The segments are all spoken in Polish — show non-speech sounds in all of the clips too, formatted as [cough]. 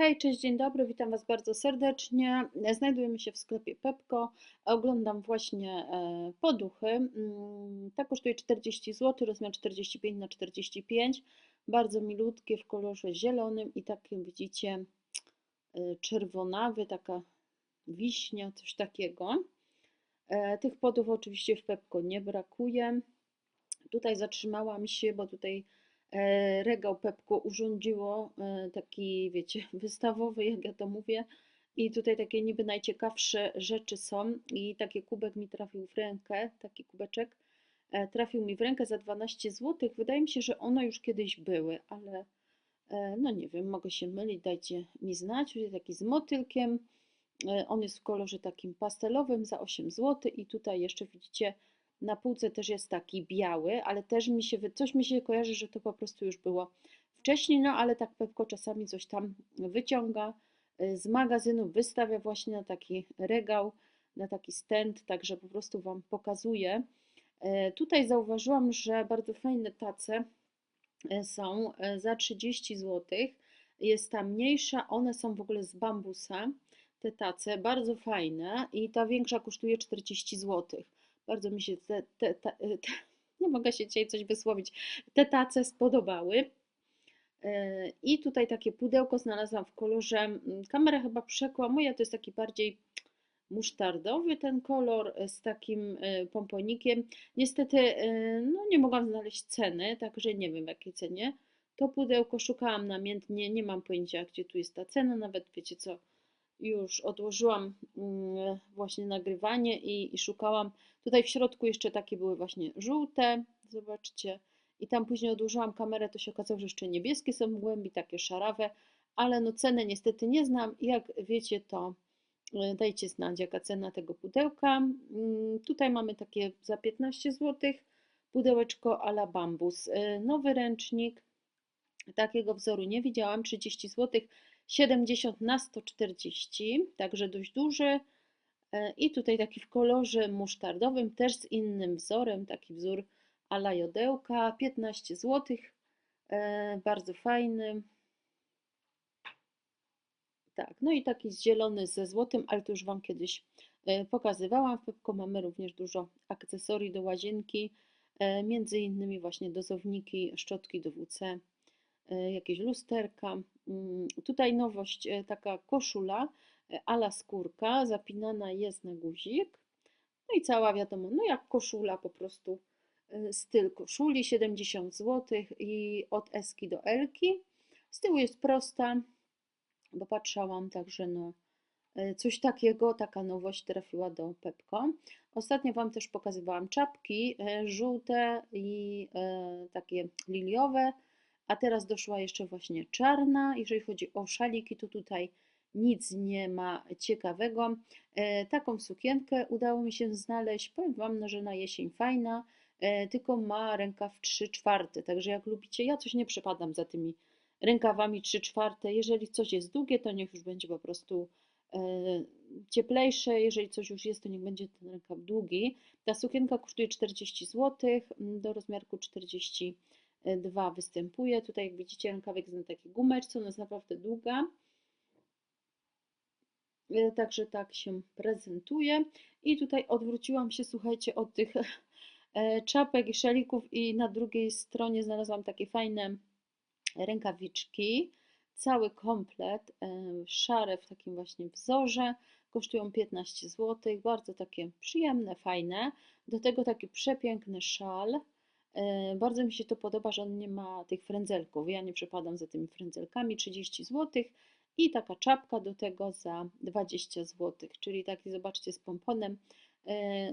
Hej, cześć, dzień dobry, witam Was bardzo serdecznie. Znajdujemy się w sklepie Pepko. Oglądam właśnie e, poduchy. Mm, Ta kosztuje 40 zł, rozmiar 45 na 45 Bardzo milutkie w kolorze zielonym i takie widzicie e, czerwonawy, taka wiśnia, coś takiego. E, Tych podów oczywiście w Pepko nie brakuje. Tutaj zatrzymałam się, bo tutaj regał Pepko urządziło e, taki, wiecie, [laughs] wystawowy, jak ja to mówię. I tutaj takie niby najciekawsze rzeczy są. I taki kubek mi trafił w rękę, taki kubeczek e, trafił mi w rękę za 12 zł. Wydaje mi się, że one już kiedyś były, ale e, no nie wiem, mogę się mylić, dajcie mi znać. Tutaj taki z motylkiem. E, On jest w kolorze takim pastelowym za 8 zł. I tutaj jeszcze widzicie na półce też jest taki biały, ale też mi się, coś mi się kojarzy, że to po prostu już było wcześniej, no ale tak Pepko czasami coś tam wyciąga y, z magazynu, wystawia właśnie na taki regał, na taki stand, także po prostu Wam pokazuję. E, Tutaj zauważyłam, że bardzo fajne tace e, są za 30 zł. Jest ta mniejsza, one są w ogóle z bambusa, te tace, bardzo fajne i ta większa kosztuje 40 zł. Bardzo mi się te, te, te, te [laughs] nie mogę się dzisiaj coś wysłowić, te tace spodobały. E, I tutaj takie pudełko znalazłam w kolorze, kamera chyba przekłamuje, to jest taki bardziej musztardowy ten kolor e, z takim e, pomponikiem. Niestety e, no, nie mogłam znaleźć ceny, także nie wiem w jakiej cenie. To pudełko szukałam namiętnie, nie mam pojęcia gdzie tu jest ta cena, nawet wiecie co, już odłożyłam mm, właśnie nagrywanie i, i szukałam. Tutaj w środku jeszcze takie były właśnie żółte, zobaczcie. I tam później odłożyłam kamerę, to się okazało, że jeszcze niebieskie są w głębi, takie szarawe, ale no ceny niestety nie znam. Jak wiecie, to y, dajcie znać, jaka cena tego pudełka. Mm, Tutaj mamy takie za 15 zł pudełeczko ala bambus. Y, Nowy ręcznik, takiego wzoru nie widziałam, 30 zł, 70 na 140, także dość duży. E, I tutaj taki w kolorze musztardowym, też z innym wzorem, taki wzór ala jodełka, 15 zł, e, bardzo fajny. Tak, no i taki zielony ze złotym, ale to już Wam kiedyś e, pokazywałam. W Pepko mamy również dużo akcesorii do łazienki, między innymi właśnie dozowniki, szczotki do WC, jakieś lusterka. Mm, Tutaj nowość, e, taka koszula e, ala skórka, zapinana jest na guzik. No i cała wiadomo, no jak koszula po prostu, e, styl koszuli, 70 zł i od Eski do Elki. Z tyłu jest prosta, bo patrzałam, także no e, coś takiego, taka nowość trafiła do Pepko. Ostatnio Wam też pokazywałam czapki e, żółte i e, takie liliowe, a teraz doszła jeszcze właśnie czarna. Jeżeli chodzi o szaliki, to tutaj nic nie ma ciekawego. E, Taką sukienkę udało mi się znaleźć. Powiem Wam, no, że na jesień fajna, e, tylko ma rękaw 3 czwarte. Także jak lubicie, ja coś nie przepadam za tymi rękawami 3 czwarte. Jeżeli coś jest długie, to niech już będzie po prostu e, cieplejsze. Jeżeli coś już jest, to niech będzie ten rękaw długi. Ta sukienka kosztuje 40 zł, do rozmiarku 42 występuje. Tutaj jak widzicie rękawek na takiej gumeczce, ona jest naprawdę długa. E, Także tak się prezentuje. I tutaj odwróciłam się, słuchajcie, od tych e, czapek i szalików i na drugiej stronie znalazłam takie fajne rękawiczki. Cały komplet, e, szare w takim właśnie wzorze, kosztują 15 zł. Bardzo takie przyjemne, fajne. Do tego taki przepiękny szal. E, Bardzo mi się to podoba, że on nie ma tych frędzelków. Ja nie przepadam za tymi frędzelkami. 30 zł. I taka czapka do tego za 20 zł. Czyli taki, zobaczcie, z pomponem. E,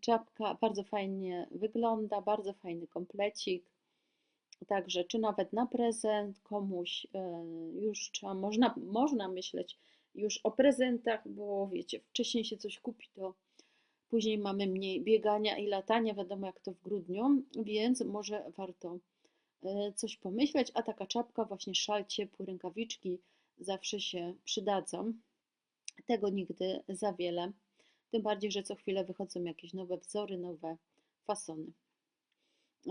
Czapka bardzo fajnie wygląda, bardzo fajny komplecik. Także, czy nawet na prezent komuś e, już trzeba, można, można myśleć już o prezentach, bo wiecie, wcześniej się coś kupi, to później mamy mniej biegania i latania, wiadomo jak to w grudniu, więc może warto e, coś pomyśleć, a taka czapka, właśnie szal ciepły, rękawiczki zawsze się przydadzą. Tego nigdy za wiele, tym bardziej, że co chwilę wychodzą jakieś nowe wzory, nowe fasony.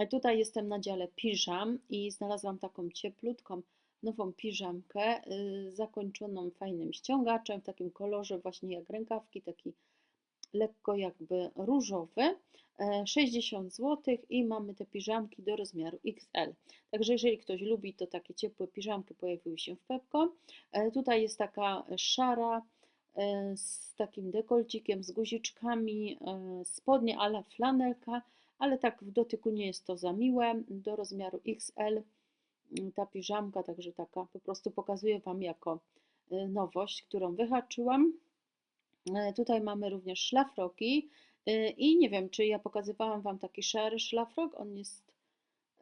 Tutaj jestem na dziale piżam i znalazłam taką cieplutką nową piżamkę y, zakończoną fajnym ściągaczem w takim kolorze właśnie jak rękawki, taki lekko jakby różowy. e, 60 zł i mamy te piżamki do rozmiaru XL. Także jeżeli ktoś lubi, to takie ciepłe piżamki pojawiły się w Pepko. E, Tutaj jest taka szara e, z takim dekolcikiem, z guziczkami, e, spodnie ale flanelka, ale tak w dotyku nie jest to za miłe, do rozmiaru XL mm, ta piżamka, także taka po prostu pokazuję Wam jako nowość, którą wyhaczyłam. E, Tutaj mamy również szlafroki y, i nie wiem, czy ja pokazywałam Wam taki szary szlafrok, on jest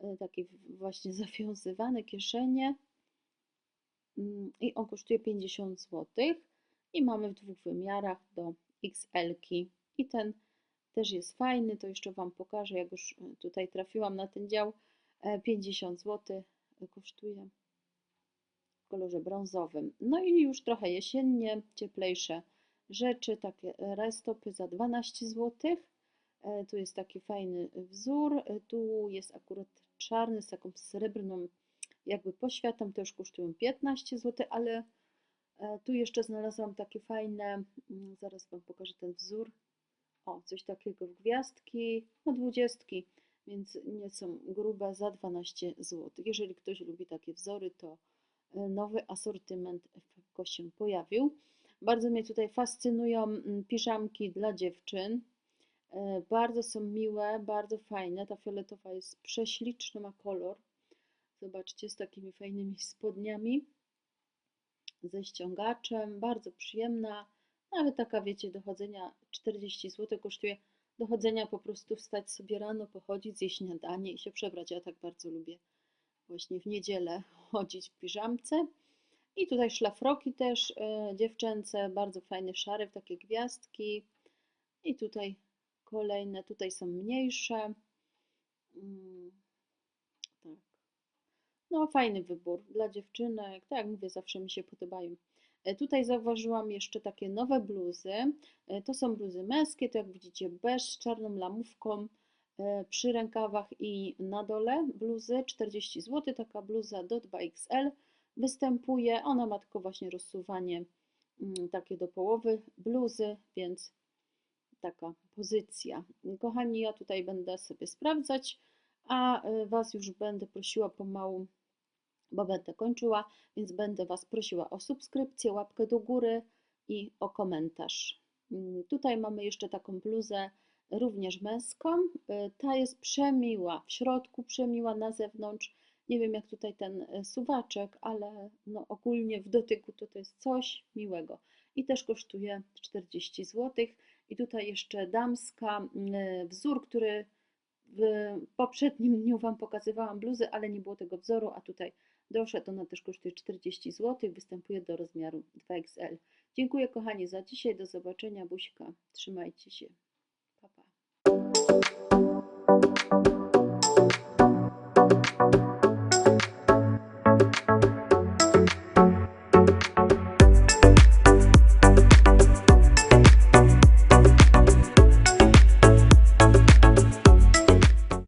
y, taki właśnie [laughs] zawiązywany, kieszenie. Mm, i on kosztuje 50 zł i mamy w dwóch wymiarach do XL-ki i ten też jest fajny, to jeszcze Wam pokażę, jak już tutaj trafiłam na ten dział, e, 50 zł kosztuje w kolorze brązowym. No i już trochę jesiennie, cieplejsze rzeczy, takie rajstopy za 12 zł. E, Tu jest taki fajny wzór, e, tu jest akurat czarny z taką srebrną jakby poświatą, to już kosztują 15 zł, ale e, tu jeszcze znalazłam takie fajne, mm, zaraz Wam pokażę ten wzór, o, coś takiego w gwiazdki, no dwudziestki, więc nie są grube za 12 zł. Jeżeli ktoś lubi takie wzory, to e, nowy asortyment w się pojawił. Bardzo mnie tutaj fascynują mm, piżamki dla dziewczyn. E, Bardzo są miłe, bardzo fajne. Ta fioletowa jest prześliczny, ma kolor. Zobaczcie, z takimi fajnymi spodniami, ze ściągaczem, bardzo przyjemna. Nawet taka, wiecie, do chodzenia 40 zł kosztuje. Do chodzenia po prostu wstać sobie rano, pochodzić, zjeść śniadanie i się przebrać. Ja tak bardzo lubię właśnie w niedzielę [laughs] chodzić w piżamce. I tutaj szlafroki też e, dziewczęce, bardzo fajny szary, takie gwiazdki. I tutaj kolejne, tutaj są mniejsze. Mm, tak. No, fajny wybór dla dziewczynek. Tak jak mówię, zawsze mi się podobają. E, Tutaj zauważyłam jeszcze takie nowe bluzy. E, To są bluzy męskie, to jak widzicie beż z czarną lamówką przy rękawach i na dole bluzy 40 zł. Taka bluza do 2XL występuje. Ona ma tylko właśnie rozsuwanie mm, takie do połowy bluzy, więc taka pozycja. Kochani, ja tutaj będę sobie sprawdzać, a y, Was już będę prosiła pomału, bo będę kończyła, więc będę Was prosiła o subskrypcję, łapkę do góry i o komentarz. Mm, Tutaj mamy jeszcze taką bluzę, również męską. Y, Ta jest przemiła, w środku przemiła, na zewnątrz. Nie wiem jak tutaj ten y, suwaczek, ale no ogólnie w dotyku to, to jest coś miłego. I też kosztuje 40 zł. I tutaj jeszcze damska mm, wzór, który w poprzednim dniu Wam pokazywałam bluzy, ale nie było tego wzoru, a tutaj doszedł. Ona też kosztuje 40 zł, występuje do rozmiaru 2XL. Dziękuję kochani za dzisiaj, do zobaczenia, buźka, trzymajcie się,